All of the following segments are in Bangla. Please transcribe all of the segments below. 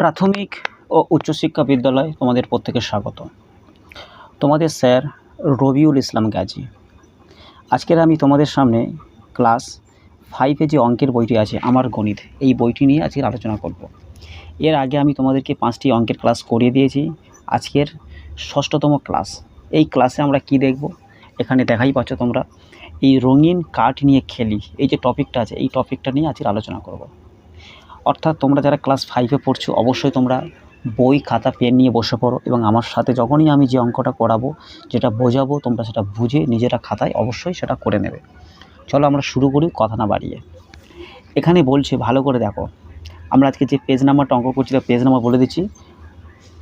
প্রাথমিক ও উচ্চশিক্ষা বিদ্যালয় তোমাদের প্রত্যেকে স্বাগত। তোমাদের স্যার রবিউল ইসলাম গাজী। আজকের আমি তোমাদের সামনে ক্লাস ফাইভে যে অঙ্কের বইটি আছে, আমার গণিত, এই বইটি নিয়ে আজকের আলোচনা করব। এর আগে আমি তোমাদেরকে পাঁচটি অঙ্কের ক্লাস করিয়ে দিয়েছি। আজকের ষষ্ঠতম ক্লাস এই ক্লাসে আমরা কি দেখব? এখানে দেখাই পাচ্ছ তোমরা। এই রঙিন কাঠ নিয়ে খেলি, এই যে টপিকটা আছে, এই টপিকটা নিয়ে আজকের আলোচনা করব। অর্থাৎ তোমরা যারা ক্লাস ফাইভে পড়ছো, অবশ্যই তোমরা বই, খাতা পেন নিয়ে বসে পড়ো এবং আমার সাথে যখনই আমি যে অঙ্কটা করাবো যেটা বোঝাবো, তোমরা সেটা বুঝে নিজেরা খাতায় অবশ্যই সেটা করে নেবে। চলো আমরা শুরু করি কথা না বাড়িয়ে। এখানে বলছে, ভালো করে দেখো। আমরা আজকে যে পেজ নাম্বারটা অঙ্ক করছি পেজ নাম্বার বলে দিচ্ছি।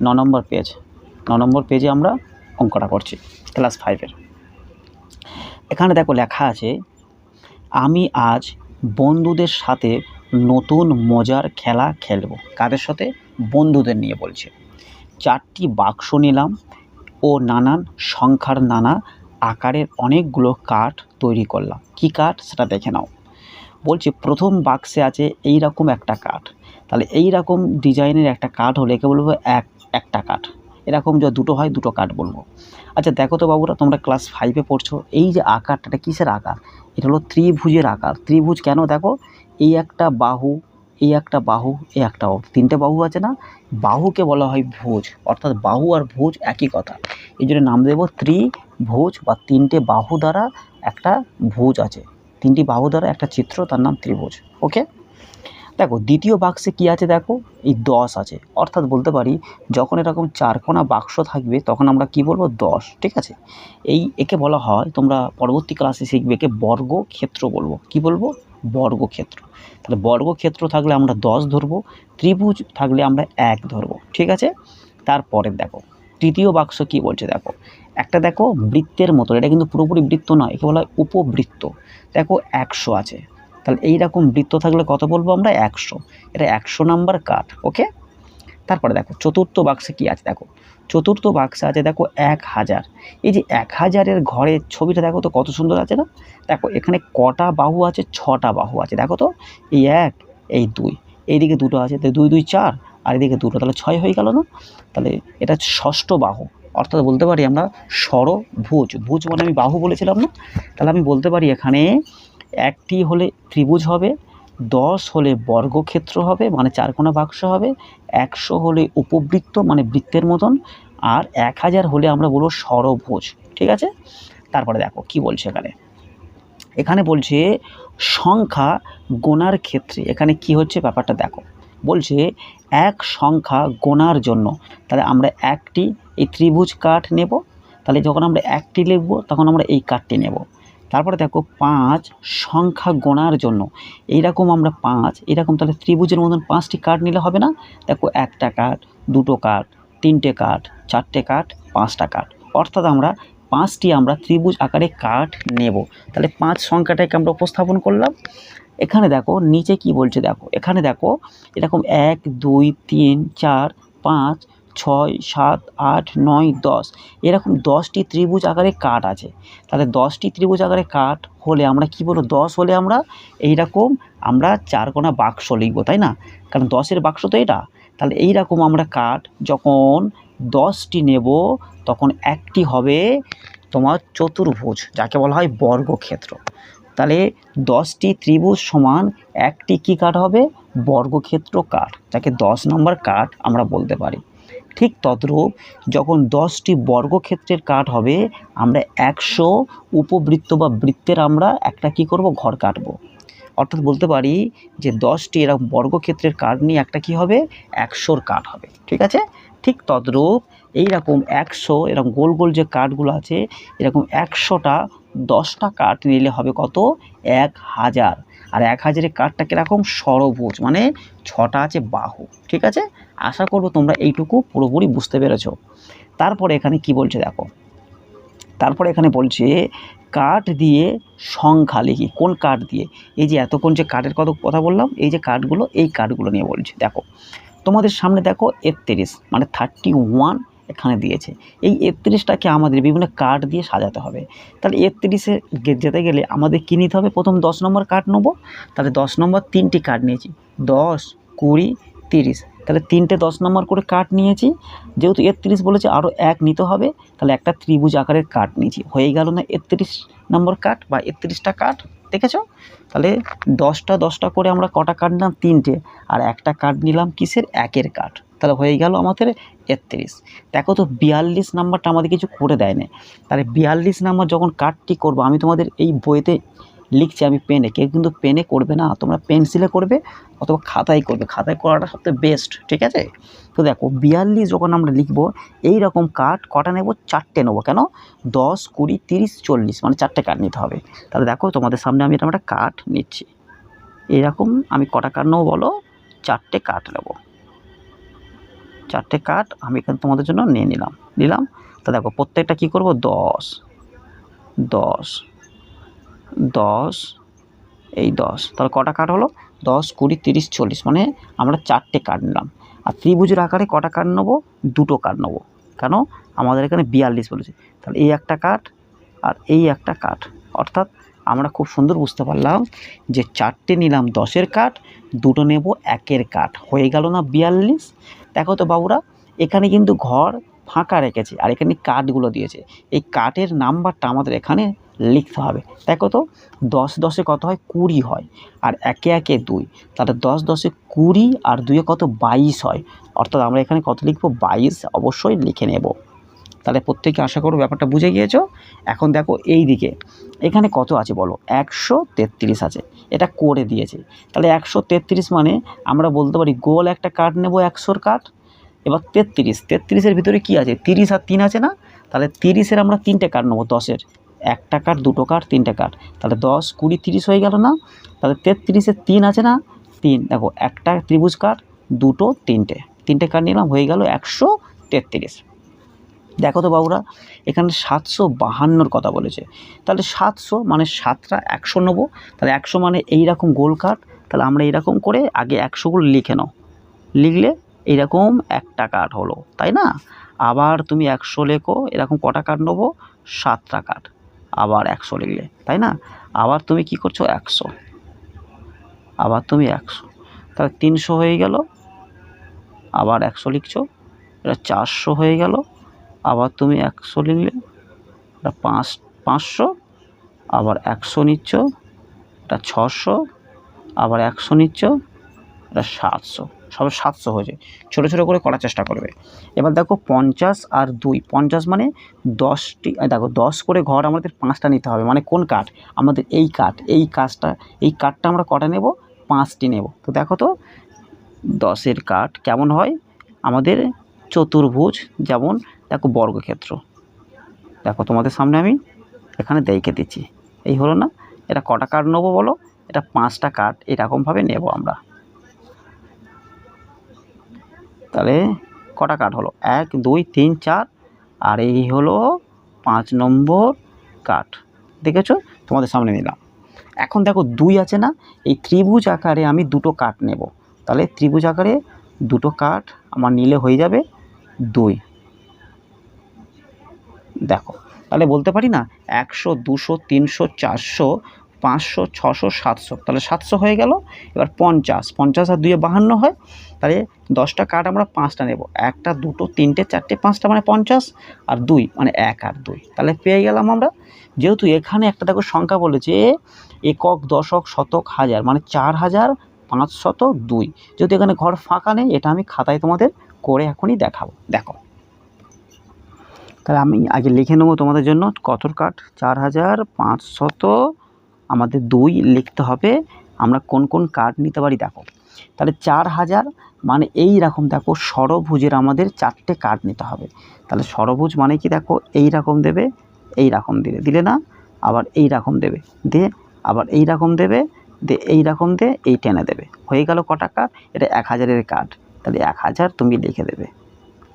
ন নম্বর পেজ ন নম্বর পেজে আমরা অঙ্কটা করছি ক্লাস ফাইভের এখানে দেখো লেখা আছে, আমি আজ বন্ধুদের সাথে নতুন মজার খেলা খেলব। কাদের সাথে? বন্ধুদের নিয়ে বলছে। চারটি বাক্স নিলাম ও নানান সংখ্যার নানা আকারের অনেকগুলো কাঠ তৈরি করলাম। কি কাঠ সেটা দেখে নাও। বলছে, প্রথম বাক্সে আছে এই রকম একটা কাঠ তাহলে এই রকম ডিজাইনের একটা কাঠ হলে একে বলব এক, একটা কাঠ এরকম যে দুটো হয়, দুটো কাঠ বলব। আচ্ছা দেখো তো বাবুরা, তোমরা ক্লাস ফাইভে পড়ছো। এই যে আকারটা কিসের আকার? এটা হলো ত্রিভুজের আকার। ত্রিভুজ কেন দেখো? এই একটা বাহু এই একটা বাহু এই একটা বাহু তিনটে বাহু আছে না? বাহুকে বলা হয় ভোজ। অর্থাৎ বাহু আর ভোজ একই কথা। এই জন্য নাম দেবো ত্রিভোজ বা তিনটে বাহু দ্বারা একটা ভোজ আছে। তিনটি বাহু দ্বারা একটা চিত্র, তার নাম ত্রিভোজ। ওকে দেখো, দ্বিতীয় বাক্সে কি আছে দেখো? এই দশ আছে। অর্থাৎ বলতে পারি, যখন এরকম চারকোনা বাক্স থাকবে, তখন আমরা কি বলব? দশ, ঠিক আছে? এই একে বলা হয়, তোমরা পরবর্তী ক্লাসে শিখবে একে বর্গক্ষেত্র বলব। কি বলব? বর্গক্ষেত্র। তাহলে বর্গক্ষেত্র থাকলে আমরা দশ ধরবো, ত্রিভুজ থাকলে আমরা এক ধরবো, ঠিক আছে? তারপরে দেখো, তৃতীয় বাক্স কি বলছে দেখো? একটা দেখো, বৃত্তের মতো এটা কিন্তু পুরোপুরি বৃত্ত নয়, একে বলা হয় উপবৃত্ত। দেখো, একশো আছে। তাহলে এই রকম বৃত্ত থাকলে কত বলব আমরা? একশো। এটা একশো নাম্বার কাঠ ওকে তারপরে দেখো, চতুর্থ বাক্সে কি আছে? দেখো, চতুর্থ বাক্সে আছে, দেখো, এক হাজার। এই যে এক হাজারের ঘরের ছবিটা দেখো তো কত সুন্দর আছে না? দেখো, এখানে কটা বাহু আছে? ছটা বাহু আছে। দেখো তো, এই এক, এই দুই, এইদিকে দুটো আছে তো দুই দুই, চার, আর এদিকে দুটো, তাহলে ছয় হয়ে গেল না? তাহলে এটা ষষ্ঠ বাহু। অর্থাৎ বলতে পারি আমরা ষড়ভুজ ভুজ মানে আমি বাহু বলেছিলাম না? তাহলে আমি বলতে পারি এখানে একটি হলে ত্রিভুজ হবে, দশ হলে বর্গক্ষেত্র হবে মানে চারকোনা বাক্স হবে, একশো হলে উপবৃত্ত মানে বৃত্তের মতন, আর এক হাজার হলে আমরা বলব ষড়ভুজ ঠিক আছে? তারপরে দেখো কি বলছে এখানে। এখানে বলছে সংখ্যা গোনার ক্ষেত্রে, এখানে কি হচ্ছে ব্যাপারটা দেখো। বলছে এক সংখ্যা গোনার জন্য, তাহলে আমরা একটি এই ত্রিভুজ কাঠ নেব, তাহলে যখন আমরা একটি লিখব, তখন আমরা এই কাঠটি নেব। তারপরে দেখো পাঁচ সংখ্যা গোনার জন্য। এইরকম আমরা পাঁচ এরকম তাহলে ত্রিভুজের মতন পাঁচটি কাঠ নিলে হবে না? দেখো একটা কাঠ দুটো কাঠ তিনটে কাঠ চারটে কাঠ পাঁচটা কাঠ অর্থাৎ আমরা পাঁচটি আমরা ত্রিভুজ আকারে কাঠ নেব। তাহলে পাঁচ সংখ্যাটাকে আমরা উপস্থাপন করলাম। এখানে দেখো, নিচে কি বলছে দেখো? এখানে দেখো, এরকম এক, দুই, তিন, চার, পাঁচ ছয়, সাত, আট, নয়, দশ। এরকম দশটি ত্রিভুজ আকারে কাঠ আছে। তাহলে দশটি ত্রিভুজ আকারে কাঠ হলে আমরা কি বলব? দশ হলে আমরা এই রকম আমরা চারকোনা বাক্স লিখব, তাই না? কারণ দশের বাক্স তো এটা। তাহলে এই রকম আমরা কাঠ যখন দশটি নেব, তখন একটি হবে তোমার চতুর্ভুজ, যাকে বলা হয় বর্গক্ষেত্র। তাহলে দশটি ত্রিভুজ সমান একটি কী কাঠ হবে? বর্গক্ষেত্র কাঠ, যাকে দশ নম্বর কাঠ আমরা বলতে পারি। ঠিক তদ্রূপ যখন দশটি বর্গক্ষেত্রের কাঠ হবে, আমরা একশো উপবৃত্ত বা বৃত্তের আমরা একটা কি করব? ঘর কাটবো। অর্থাৎ বলতে পারি যে দশটি এরকম বর্গক্ষেত্রের কাঠ নিয়ে একটা কি হবে? একশোর কাঠ হবে। ঠিক আছে? ঠিক তদ্রূপ এইরকম একশো, এরকম গোল গোল যে কাঠগুলো আছে, এরকম একশোটা দশটা কাঠ নিলে হবে কত? এক হাজার। আর এক হাজারের কাঠটা কীরকম ষড়ভুজ মানে ছটা আছে বাহু। ঠিক আছে? আশা করব তোমরা এইটুকু পুরোপুরি বুঝতে পেরেছ। তারপরে এখানে কি বলছে দেখো? তারপরে এখানে বলছে কাঠ দিয়ে সংখ্যা লিখি। কোন কাঠ দিয়ে? এই যে এতক্ষণ যে কাঠের কত কথা বললাম, এই যে কাঠগুলো এই কাঠগুলো নিয়ে বলছে। দেখো, তোমাদের সামনে দেখো একত্রিশ মানে থার্টি ওয়ান এখানে দিয়েছে। এই একত্রিশটাকে আমাদের বিভিন্ন কাঠ দিয়ে সাজাতে হবে। তাহলে একত্রিশে যেতে গেলে আমাদের কী নিতে হবে? প্রথম দশ নম্বর কাঠ নেব। তাহলে দশ নম্বর তিনটি কাঠ নিয়েছি। দশ, কুড়ি তিরিশ তাহলে তিনটে দশ নম্বর করে কাঠ নিয়েছি। যেহেতু একত্রিশ বলেছে আরও এক নিতে হবে। তাহলে একটা ত্রিভুজ আকারের কাঠ নিয়েছি। হয়ে গেল না একত্রিশ নম্বর কাঠ বা একত্রিশটা কাঠ দেখেছ? তাহলে দশটা দশটা করে আমরা কটা কাঠ নিলাম? তিনটে। আর একটা কাঠ নিলাম কিসের? একের কাঠ তাহলে হয়ে গেল আমাদের একত্রিশ। দেখো তো বিয়াল্লিশ নাম্বারটা আমাদের কিছু করে দেয় না তাহলে বিয়াল্লিশ নাম্বার যখন কাঠটি করব, আমি তোমাদের এই বইতে লিখছি আমি পেনে কেউ কিন্তু পেনে করবে না, তোমরা পেন্সিলে করবে অথবা খাতায় করবে। খাতায় করাটা সবথেকে বেস্ট ঠিক আছে? তো দেখো, বিয়াল্লিশ যখন আমরা লিখব এই রকম কাঠ কটা নেব? চারটে নেব। কেন? দশ, কুড়ি, তিরিশ, চল্লিশ মানে চারটে কাঠ নিতে হবে। তাহলে দেখো, তোমাদের সামনে আমি এরকম একটা কাঠ নিচ্ছি। এরকম আমি কটা কাঠ নেব বলো? চারটে কাঠ নেব। চারটে কাঠ আমি এখানে তোমাদের জন্য নিয়ে নিলাম। নিলাম? তো দেখো, প্রত্যেকটা কী করব? দশ। দশ। দশ, এই দশ। তাহলে কটা কাঠ হলো? দশ, কুড়ি, তিরিশ, চল্লিশ। মানে আমরা চারটে কাঠ নিলাম। আর ত্রিভুজের আকারে কটা কাঠ নেব? দুটো কাঠ নেব। কেন? আমাদের এখানে বিয়াল্লিশ বলেছে। তাহলে এই একটা কাঠ আর এই একটা কাঠ অর্থাৎ আমরা খুব সুন্দর বুঝতে পারলাম যে চারটে নিলাম দশের কাঠ দুটো নেব একের কাঠ হয়ে গেল না বিয়াল্লিশ? দেখো তো বাবুরা, এখানে কিন্তু ঘর ফাঁকা রেখেছে। আর এখানে কাঠগুলো দিয়েছে। এই কাঠের নাম্বারটা আমাদের এখানে লিখতে হবে। দেখো তো, দশ দশে কত হয়? কুড়ি হয়। আর একে একে দুই। তাহলে দশ দশে কুড়ি আর দুইয়ে কত? বাইশ হয়। অর্থাৎ আমরা এখানে কত লিখব? বাইশ। অবশ্যই লিখে নেব। তাহলে প্রত্যেকে আশা করো ব্যাপারটা বুঝে গিয়েছো? এখন দেখো এই দিকে। এখানে কত আছে বলো? একশো তেত্রিশ আছে। এটা করে দিয়েছে। তাহলে একশো তেত্রিশ মানে আমরা বলতে পারি গোল একটা কাঠ নেব একশোর কাঠ এবার তেত্রিশ। তেত্রিশের ভিতরে কি আছে? তিরিশ আর তিন আছে না? তাহলে তিরিশের আমরা তিনটে কাঠ নেব দশের। একটা কাঠ দুটো কাঠ তিনটে কাঠ তাহলে দশ, কুড়ি, তিরিশ হয়ে গেল না? তাহলে তেত্রিশে তিন আছে না? তিন। দেখো, একটা ত্রিভুজ কাঠ দুটো, তিনটে। তিনটে কাঠ নিলাম? হয়ে গেল একশো তেত্রিশ। দেখো তো বাবুরা, এখানে সাতশো বাহান্নর কথা বলেছে। তাহলে সাতশো মানে সাতটা একশো নেব। তাহলে একশো মানে এইরকম গোল কাঠ তাহলে আমরা এরকম করে আগে একশোগুলো লিখে নাও। লিখলে এরকম একটা কাঠ হলো, তাই না? আবার তুমি একশো লেখো, এরকম কটা কাঠ নেব? সাতটা কাঠ আবার একশো লিখলে, তাই না? আবার তুমি কি করছ? একশো। আবার তুমি একশো। তাহলে তিনশো হয়ে গেল, আবার একশো লিখছো, এটা চারশো হয়ে গেল, আবার তুমি একশো লিখলে, এটা পাঁচ, পাঁচশো, আবার একশো নিচ্ছ, এটা ছশো, আবার একশো নিচ্ছ, এটা সাতশো। সব সাতশো হয়েছে ছোটো ছোটো করে করার চেষ্টা করবে। এবার দেখো পঞ্চাশ আর দুই। পঞ্চাশ মানে দশটি দেখো দশ করে ঘর আমাদের পাঁচটা নিতে হবে। মানে কোন কাঠ? আমাদের এই কাঠ। এই কাজটা, এই কাঠটা আমরা কটা নেব? পাঁচটি নেব। তো দেখো তো, দশের কাঠ কেমন হয়? আমাদের চতুর্ভুজ যেমন দেখো বর্গক্ষেত্র। দেখো তোমাদের সামনে আমি এখানে দেখে দিচ্ছি। এই হলো না, এটা কটা কাঠ নেব বলো? এটা পাঁচটা কাঠ। এরকমভাবে নেব আমরা। তাহলে কটা কাঠ হলো? এক, দুই, তিন, চার, আর এই হলো পাঁচ নম্বর কাঠ দেখেছ? তোমাদের সামনে নিলাম। এখন দেখো দুই আছে না? এই ত্রিভুজ আকারে আমি দুটো কাঠ নেব। তাহলে ত্রিভুজ আকারে দুটো কাঠ আমার নিলে হয়ে যাবে দুই। দেখো, তাহলে বলতে পারি না একশো, দুশো, তিনশো, চারশো পাঁচশো, ছশো, সাতশো। তাহলে সাতশো হয়ে গেল, এবার পঞ্চাশ। পঞ্চাশ আর দুয়ে বাহান্ন হয়, তাহলে দশটা কাঠ আমরা পাঁচটা নেব। একটা, দুটো, তিনটে, চারটে, পাঁচটা মানে পঞ্চাশ, আর দুই মানে এক আর দুই। তাহলে পেয়ে গেলাম আমরা। যেহেতু এখানে একটা দেখো সংখ্যা বলেছে, একক, দশক, শতক, হাজার মানে চার হাজার পাঁচশত দুই। যেহেতু এখানে ঘর ফাঁকা নেই, এটা আমি খাতায় তোমাদের করে এখনই দেখাবো। দেখো। তাহলে আমি আগে লিখে নেব তোমাদের জন্য কতর কাঠ চার হাজার পাঁচশত আমাদের দুই লিখতে হবে, আমরা কোন কোন কাঠ নিতে পারি দেখো। তাহলে চার হাজার মানে এই রকম দেখো, সরভুজের আমাদের চারটে কাঠ নিতে হবে। তাহলে ষড়ভুজ মানে কি দেখো, এই রকম দেবে, এই রকম দিলে দিলে না, আবার এই রকম দেবে। দিয়ে আবার এই রকম দেবে, দিয়ে এই রকম দিয়ে এই টেনে দেবে। হয়ে গেল কটা কাঠ এটা এক হাজারের কাঠ তাহলে এক হাজার তুমি লিখে দেবে।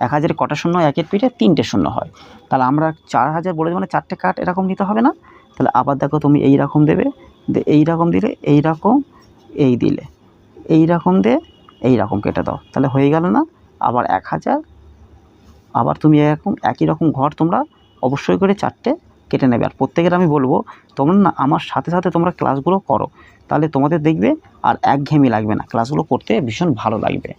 এক হাজারে কটা শূন্য? একের পিঠে তিনটে শূন্য হয়। তাহলে আমরা চার হাজার বলে মানে চারটে কাঠ এরকম নিতে হবে না? তাহলে আবার দেখো তুমি এই রকম দেবে এই রকম দিলে এই রকম, এই দিলে। এই রকম দিয়ে এই রকম কেটে দাও। তাহলে হয়ে গেল না, আবার এক হাজার। আবার তুমি এরকম একই রকম ঘর তোমরা অবশ্যই করে চারটে কেটে নেবে। আর প্রত্যেকের আমি বলব, তোমরা না আমার সাথে সাথে তোমরা ক্লাসগুলো করো। তাহলে তোমাদের দেখবে আর একঘেয়েমি লাগবে না। ক্লাসগুলো করতে ভীষণ ভালো লাগবে।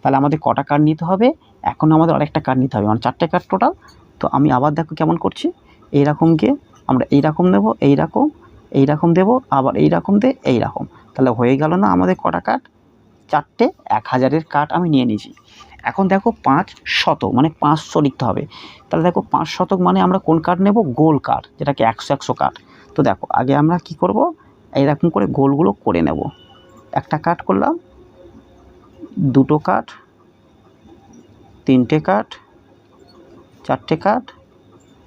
তাহলে আমাদের কটা কার্ড নিতে হবে? এখন আমাদের আরেকটা কার্ড নিতে হবে। মানে চারটে কার্ড টোটাল তো আমি আবার দেখো কেমন করছি। এইরকমকে আমরা এইরকম নেব এইরকম এইরকম দেব, আবার এই এইরকম দে এইরকম তাহলে হয়ে গেল না আমাদের কটা কার্ড চারটে, এক হাজারের কার্ড আমি নিয়ে নিয়েছি। এখন দেখো পাঁচ শতক মানে পাঁচশো লিখতে হবে। তাহলে দেখো পাঁচ শতক মানে আমরা কোন কার্ড নেব? গোল কার্ড যেটাকে একশো একশো কার্ড তো দেখো, আগে আমরা কি করব? এইরকম করে গোলগুলো করে নেব। একটা কাট করলাম, দুটো কাঠ, তিনটে কাঠ, চারটে কাঠ,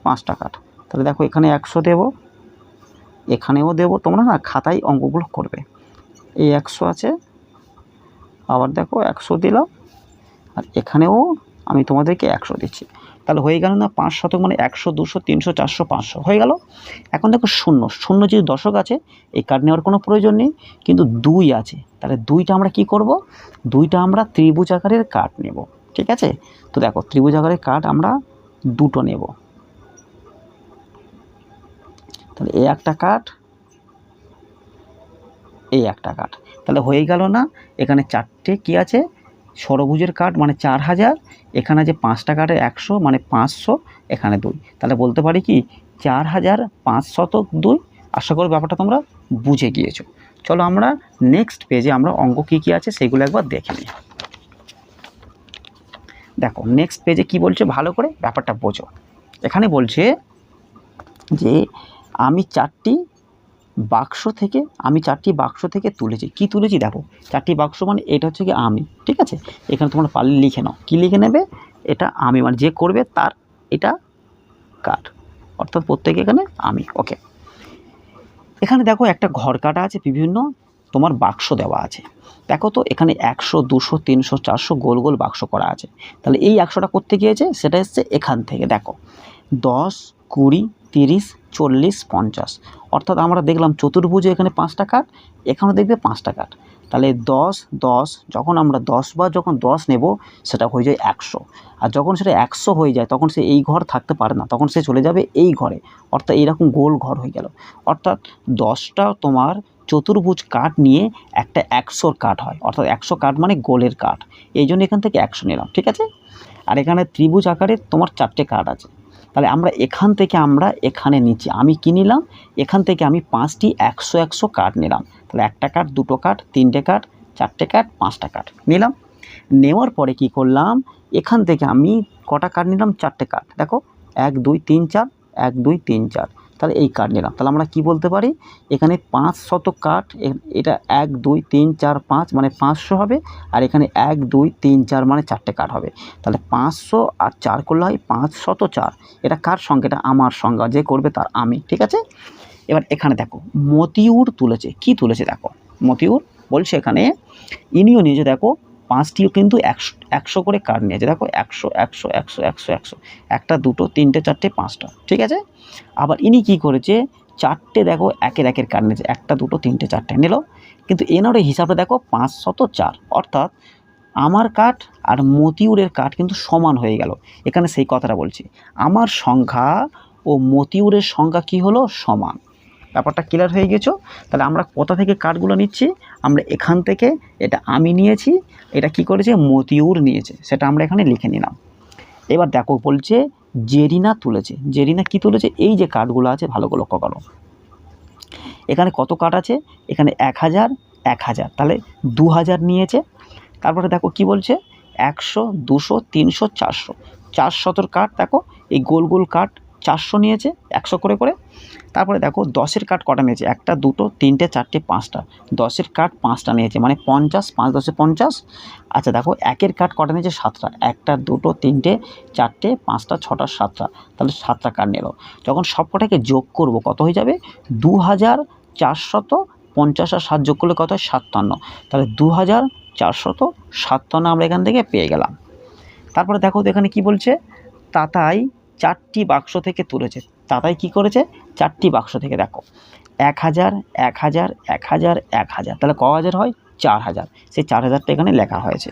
পাঁচটা কাঠ। তাহলে দেখো এখানে একশো দেবো, এখানেও দেবো, তোমরা না খাতায় অঙ্কগুলো করবে। এই একশো আছে, আবার দেখো একশো দিলাম, আর এখানেও আমি তোমাদেরকে একশো দিচ্ছি। তাহলে হয়ে গেল না পাঁচ শতক মানে একশো, দুশো, তিনশো, চারশো, পাঁচশো। হয়ে গেল? এখন দেখো শূন্য। শূন্য যদি দশক আছে, এই কার্ড নেওয়ার কোনো প্রয়োজন নেই, কিন্তু দুই আছে। তাহলে দুইটা আমরা কি করব? দুইটা আমরা ত্রিভুজ আকারের কাঠ নেব। ঠিক আছে? তো দেখো ত্রিভুজ আকারের কাঠ আমরা দুটো নেব। তাহলে এই একটা কাঠ এই একটা কাঠ। তাহলে হয়ে গেল না, এখানে চারটে কি আছে? সরভুজের কাঠ মানে চার হাজার, এখানে যে পাঁচটা কাঠের একশো মানে পাঁচশো, এখানে দুই। তাহলে বলতে পারি কি, চার হাজার পাঁচ শতক দুই? আশা করি ব্যাপারটা তোমরা বুঝে গিয়েছো। চলো আমরা নেক্সট পেজে আমরা অঙ্ক কী কী আছে সেগুলো একবার দেখে নিই। দেখো নেক্সট পেজে কি বলছে? ভালো করে ব্যাপারটা বোঝো। এখানে বলছে যে আমি চারটি বাক্স থেকে, আমি চারটি বাক্স থেকে তুলেছি। কি তুলেছি দেখো? চারটি বাক্স মানে এটা হচ্ছে কি আমি, ঠিক আছে? এখানে তোমরা পারলে লিখে নাও। কী লিখে নেবে? এটা আমি মানে যে করবে তার এটা কার? অর্থাৎ প্রত্যেকে এখানে আমি, ওকে। এখানে দেখো একটা ঘর কাটা আছে বিভিন্ন, তোমার বাক্স দেওয়া আছে। দেখো তো, এখানে একশো, দুশো, তিনশো, চারশো গোল গোল বাক্স করা আছে। তাহলে এই একশোটা করতে গিয়েছে? সেটা এসছে এখান থেকে, দেখো। দশ, কুড়ি তিরিশ, চল্লিশ, পঞ্চাশ। অর্থাৎ আমরা দেখলাম চতুর্ভুজে এখানে পাঁচটা কাঠ, এখানেও দেখবে পাঁচটা কাঠ। তাহলে দশ দশ, যখন আমরা দশ বা যখন দশ নেব, সেটা হয়ে যায় একশো। আর যখন সেটা একশো হয়ে যায়, তখন সে এই ঘর থাকতে পারে না, তখন সে চলে যাবে এই ঘরে। অর্থাৎ এইরকম গোল ঘর হয়ে গেল। অর্থাৎ দশটা তোমার চতুর্ভুজ কাঠ নিয়ে একটা একশোর কাঠ হয়। অর্থাৎ একশো কাঠ মানে গোলের কাঠ। এই জন্য এখান থেকে একশো নিলাম, ঠিক আছে? আর এখানে ত্রিভুজ আকারে তোমার চারটে কাঠ আছে। তাহলে আমরা এখান থেকে আমরা এখানে নিচ্ছি। আমি কী নিলাম? এখান থেকে আমি পাঁচটি একশো একশো কাঠ নিলাম। তাহলে একটা কাঠ, দুটো কাঠ, তিনটে কাঠ, চারটে কাঠ, পাঁচটা কাঠ নিলাম। নেওয়ার পরে কি করলাম? এখান থেকে আমি কটা কাঠ নিলাম? চারটে কাঠ। দেখো, এক, দুই, তিন, চার, এক, দুই, তিন, চার। তাহলে এই কাঠ নিলাম। তাহলে আমরা কি বলতে পারি? এখানে পাঁচ শত কাঠ এটা এক, দুই, তিন, চার, পাঁচ মানে পাঁচশো হবে, আর এখানে এক, দুই, তিন, চার মানে চারটে কাঠ হবে। তাহলে পাঁচশো আর চার করলে হয় পাঁচ শত চার। এটা কার এটা আমার সংজ্ঞা যে করবে তার আমি, ঠিক আছে? এবার এখানে দেখো, মতিউর তুলেছে। কি তুলেছে দেখো? মতিউর বলছে এখানে, ইনিও নিয়েছে দেখো পাঁচটিও কিন্তু একশো একশো করে কার্ড নিয়েছে। দেখো, একশো একশো একশো একশো একশো। একটা, দুটো, তিনটে, চারটে, পাঁচটা। ঠিক আছে? আবার ইনি কি করেছে? চারটে দেখো একের একের কার্ড নিয়েছে। একটা, দুটো, তিনটে, চারটে। নিল। কিন্তু এনারে হিসাবে দেখো পাঁচশত চার। অর্থাৎ আমার কাঠ আর মতিউরের কাঠ কিন্তু সমান হয়ে গেল। এখানে সেই কথাটা বলছি। আমার সংখ্যা ও মতিউরের সংখ্যা কি হলো? সমান। ব্যাপারটা ক্লিয়ার হয়ে গেছো? তাহলে আমরা কোথা থেকে কাঠগুলো নিচ্ছি? আমরা এখান থেকে এটা আমি নিয়েছি, এটা কি করেছে? মতিউর নিয়েছে, সেটা আমরা এখানে লিখে নিলাম। এবার দেখো, বলছে জেরিনা তুলেছে। জেরিনা কি তুলেছে? এই যে কাঠগুলো আছে, ভালো করে লক্ষ্য করো। এখানে কত কাঠ আছে? এখানে এক হাজার এক হাজার। তাহলে দু হাজার নিয়েছে। তারপরে দেখো কি বলছে? একশো, দুশো, তিনশো, চারশো। চারশতর কাঠ দেখো, এই গোল গোল কাঠ চারশো নিয়েছে, একশো করে করে। তারপরে দেখো দশের কাঠ কটা নিয়েছে? একটা, দুটো, তিনটে, চারটে, পাঁচটা। দশের কাঠ পাঁচটা নিয়েছে মানে পঞ্চাশ, পাঁচ দশে পঞ্চাশ। আচ্ছা দেখো, একের কাঠ কটা নিয়েছে? সাতটা। একটা, দুটো, তিনটে, চারটে, পাঁচটা, ছটা, সাতটা। তাহলে সাতটা কাঠ নিল যখন সব কটাকে যোগ করব, কত হয়ে যাবে? দু হাজার চারশত পঞ্চাশ আর সাত যোগ করলে কত হয়? সাতান্ন। তাহলে দু হাজার চারশত সাতান্ন আমরা এখান থেকে পেয়ে গেলাম। তারপরে দেখো তো এখানে কি বলছে? তাতাই চারটি বাক্স থেকে তুলেছে। তাতাই কি করেছে? চারটি বাক্স থেকে, দেখো। এক হাজার এক হাজার এক হাজার এক হাজার। তাহলে ক হাজার হয়? চার হাজার। সেই চার হাজারটা এখানে লেখা হয়েছে।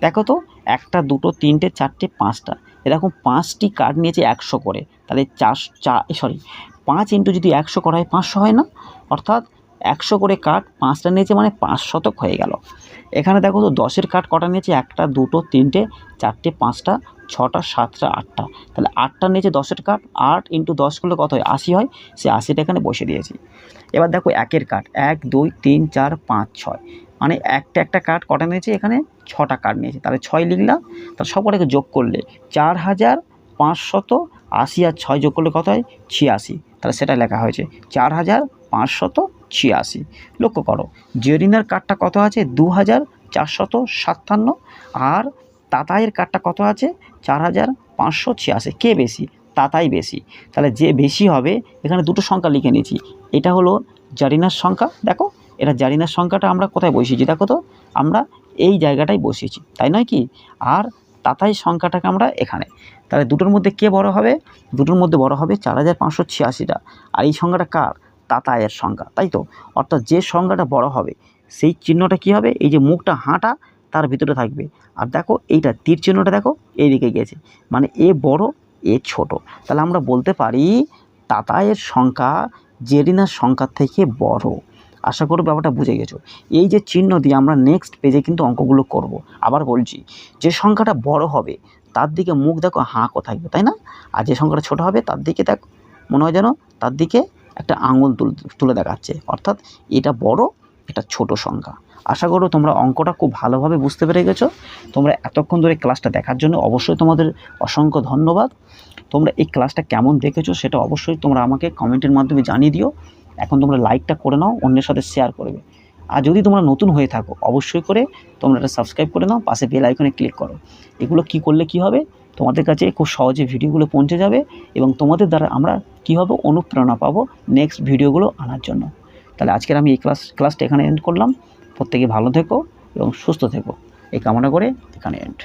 দেখো তো, একটা, দুটো, তিনটে, চারটে, পাঁচটা। এরকম পাঁচটি কার্ড নিয়েছে একশো করে। তাহলে চার চা সরি পাঁচ ইন্টু যদি একশো করা হয়, পাঁচশো হয় না? অর্থাৎ একশো করে কাঠ পাঁচটা নিয়েছে মানে পাঁচ শতক হয়ে গেল। এখানে দেখো তো, দশের কাঠ কটা নিয়েছে? একটা, দুটো, তিনটে, চারটে, পাঁচটা। ছটা, সাতটা, আটটা। তাহলে আটটা নিয়েছে দশের কাঠ আট ইন্টু দশ করলে কত হয়? আশি হয়। সে আশিটা এখানে বসে দিয়েছি। এবার দেখো একের কাঠ এক, দুই, তিন, চার, পাঁচ, ছয়। মানে একটা একটা কাঠ কটা নিয়েছে? এখানে ছটা কাঠ নিয়েছে। তাহলে ছয় লিখলাম, তাহলে সব কটাকে যোগ করলে চার হাজার পাঁচশত আশি আর ছয় যোগ করলে কত হয়? ছিয়াশি। তাহলে সেটা লেখা হয়েছে, চার হাজার পাঁচশত ছিয়াশি। লক্ষ্য করো, জেরিনার কাঠটা কত আছে? দু হাজার চারশত সাতান্ন। আর তাতাইয়ের কাঠটা কত আছে? চার হাজার পাঁচশো ছিয়াশি। কে বেশি? তাতাই বেশি। তাহলে যে বেশি হবে, এখানে দুটো সংখ্যা লিখে নিয়েছি। এটা হলো জারিনার সংখ্যা। দেখো, এটা জারিনার সংখ্যাটা আমরা কোথায় বসিয়েছি? দেখো তো, আমরা এই জায়গাটায় বসিয়েছি। তাই নয় কি? আর তাতাই সংখ্যাটাকে আমরা এখানে। তাহলে দুটোর মধ্যে কে বড় হবে? দুটোর মধ্যে বড় হবে চার হাজার পাঁচশো ছিয়াশিটা। আর এই সংখ্যাটা কার? তাতায়ের সংখ্যা। তাই তো? অর্থাৎ যে সংখ্যাটা বড় হবে, সেই চিহ্নটা কী হবে? এই যে মুখটা হাঁটা তার ভিতরে থাকবে। আর দেখো এইটা তীর চিহ্নটা দেখো, এইদিকে গেছে মানে এ বড়, এ ছোট। তাহলে আমরা বলতে পারি, তাতায়ের সংখ্যা জেরিনার সংখ্যার থেকে বড়। আশা করি ব্যাপারটা বুঝে গেছো। এই যে চিহ্ন দিয়ে আমরা নেক্সট পেজে কিন্তু অঙ্কগুলো করব। আবার বলছি, যে সংখ্যাটা বড় হবে, তার দিকে মুখ দেখো হাঁকও থাকবে, তাই না? আর যে সংখ্যাটা ছোট হবে, তার দিকে দেখো, মনে হয় যেন তার দিকে একটা আঙুল তুলে দেখাচ্ছে। অর্থাৎ এটা বড় এটা ছোট সংখ্যা। আশা করো তোমরা অঙ্কটা খুব ভালোভাবে বুঝতে পেরে গেছো। তোমরা এতক্ষণ ধরে ক্লাসটা দেখার জন্য অবশ্যই তোমাদের অসংখ্য ধন্যবাদ। তোমরা এই ক্লাসটা কেমন দেখেছ সেটা অবশ্যই তোমরা আমাকে কমেন্টের মাধ্যমে জানিয়ে দিও। এখন তোমরা লাইকটা করে নাও, অন্যের সাথে শেয়ার করবে। আর যদি তোমরা নতুন হয়ে থাকো, অবশ্যই করে তোমরা এটা সাবস্ক্রাইব করে নাও, পাশে বেল আইকনে ক্লিক করো। এগুলো কি করলে কি হবে? তোমাদের কাছে খুব সহজে ভিডিওগুলো পৌঁছে যাবে এবং তোমাদের দ্বারা আমরা কী হবে? অনুপ্রেরণা পাবো নেক্সট ভিডিওগুলো আনার জন্য। তাহলে আজকের আমি এই ক্লাস, ক্লাসটা এখানে এন্ড করলাম। প্রত্যেকে ভালো থেকো এবং সুস্থ থেকো। এই কামনা করে এখানে এন্ড